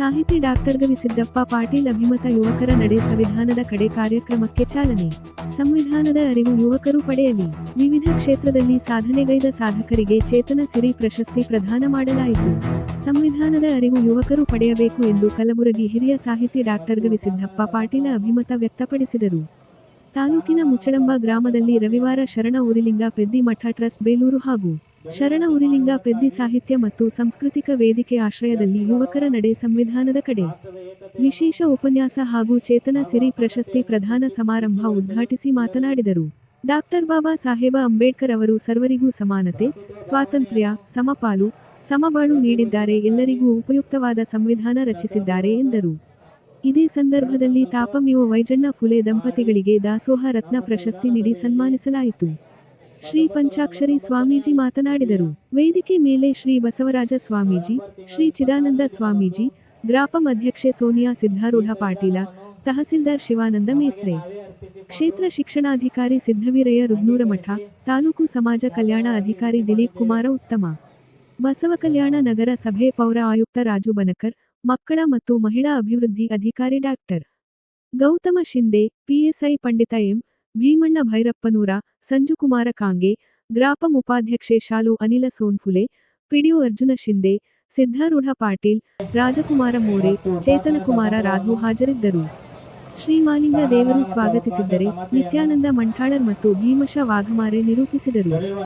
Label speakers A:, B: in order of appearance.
A: ಸಾಹಿತಿ ಡಾಕ್ಟರ್ ಗವಿಸಿದ್ದಪ್ಪ ಪಾಟೀಲ್ ಅಭಿಮತ ಯುವಕರ ನಡೆ ಸಂವಿಧಾನದ ಕಡೆ ಕಾರ್ಯಕ್ರಮಕ್ಕೆ ಚಾಲನೆ. ಸಂವಿಧಾನದ ಅರಿವು ಯುವಕರು ಪಡೆಯಲಿ. ವಿವಿಧ ಕ್ಷೇತ್ರದಲ್ಲಿ ಸಾಧನೆಗೈದ ಸಾಧಕರಿಗೆ ಚೇತನ ಸಿರಿ ಪ್ರಶಸ್ತಿ ಪ್ರದಾನ ಮಾಡಲಾಯಿತು. ಸಂವಿಧಾನದ ಅರಿವು ಯುವಕರು ಪಡೆಯಬೇಕು ಎಂದು ಕಲಬುರಗಿ ಹಿರಿಯ ಸಾಹಿತಿ ಡಾಕ್ಟರ್ ಗವಿಸಿದ್ದಪ್ಪ ಪಾಟೀಲ ಅಭಿಮತ ವ್ಯಕ್ತಪಡಿಸಿದರು. ತಾಲೂಕಿನ ಮುಚ್ಚಳಂಬ ಗ್ರಾಮದಲ್ಲಿ ರವಿವಾರ ಶರಣ ಊರಿಲಿಂಗ ಪೆದ್ದಿ ಮಠ ಟ್ರಸ್ಟ್ ಬೇಲೂರು ಹಾಗೂ ಶರಣ ಉರಿಲಿಂಗ ಪೆದ್ದಿ ಸಾಹಿತ್ಯ ಮತ್ತು ಸಾಂಸ್ಕೃತಿಕ ವೇದಿಕೆ ಆಶ್ರಯದಲ್ಲಿ ಯುವಕರ ನಡೆ ಸಂವಿಧಾನದ ಕಡೆ. ವಿಶೇಷ ಉಪನ್ಯಾಸ ಹಾಗೂ ಚೇತನ ಸಿರಿ ಪ್ರಶಸ್ತಿ ಪ್ರಧಾನ ಸಮಾರಂಭ ಉದ್ಘಾಟಿಸಿ ಮಾತನಾಡಿದರು. ಡಾಕ್ಟರ್ ಬಾಬಾ ಸಾಹೇಬ ಅಂಬೇಡ್ಕರ್ ಅವರು ಸರ್ವರಿಗೂ ಸಮಾನತೆ, ಸ್ವಾತಂತ್ರ್ಯ, ಸಮಪಾಲು, ಸಮಬಾಳು ನೀಡಿದ್ದಾರೆ, ಎಲ್ಲರಿಗೂ ಉಪಯುಕ್ತವಾದ ಸಂವಿಧಾನ ರಚಿಸಿದ್ದಾರೆ ಎಂದರು. ಇದೇ ಸಂದರ್ಭದಲ್ಲಿ ತಾಪಮಿಯೋ ವೈಜಣ್ಣ ಫುಲೆ ದಂಪತಿಗಳಿಗೆ ದಾಸೋಹ ರತ್ನ ಪ್ರಶಸ್ತಿ ನೀಡಿ ಸನ್ಮಾನಿಸಲಾಯಿತು. ಶ್ರೀ ಪಂಚಾಕ್ಷರಿ ಸ್ವಾಮೀಜಿ ಮಾತನಾಡಿದರು. ವೇದಿಕೆ ಮೇಲೆ ಶ್ರೀ ಬಸವರಾಜ ಸ್ವಾಮೀಜಿ, ಶ್ರೀ ಚಿದಾನಂದ ಸ್ವಾಮೀಜಿ, ಗ್ರಾಪಂ ಅಧ್ಯಕ್ಷೆ ಸೋನಿಯಾ ಸಿದ್ಧಾರೂಢ ಪಾಟೀಲ, ತಹಸೀಲ್ದಾರ್ ಶಿವಾನಂದ ಮೇತ್ರೆ. ಕ್ಷೇತ್ರ ಶಿಕ್ಷಣಾಧಿಕಾರಿ ಸಿದ್ಧವೀರಯ್ಯ ರುದ್ನೂರ ಮಠ, ತಾಲೂಕು ಸಮಾಜ ಕಲ್ಯಾಣ ಅಧಿಕಾರಿ ದಿಲೀಪ್ ಕುಮಾರ ಉತ್ತಮ. ಬಸವ ಕಲ್ಯಾಣ ನಗರ ಸಭೆ ಪೌರ ಆಯುಕ್ತ ರಾಜು ಬನಕರ್, ಮಕ್ಕಳ ಮತ್ತು ಮಹಿಳಾ ಅಭಿವೃದ್ಧಿ ಅಧಿಕಾರಿ doctor. Gautam Shinde PSI Pandit M. Bheemanna Bhairappanur, Sanjukumar Kange, ಗ್ರಾಪಂ ಉಪಾಧ್ಯಕ್ಷೆ ಶಾಲು ಅನಿಲ ಸೋನ್ಫುಲೆ, ಪಿಡಿಒ ಅರ್ಜುನ ಶಿಂದೆ, ಸಿದ್ಧಾರೂಢ ಪಾಟೀಲ್, ರಾಜಕುಮಾರ ಮೋರೆ ಚೇತನಕುಮಾರ ರಾಘು ಹಾಜರಿದ್ದರು. ಶ್ರೀಮಾಲಿಂಗ ದೇವರು ಸ್ವಾಗತಿಸಿದ್ದರೆ ನಿತ್ಯಾನಂದ ಮಂಠಾಳರ್ ಮತ್ತು ಭೀಮಶ ವಾಘಮಾರೆ ನಿರೂಪಿಸಿದರು.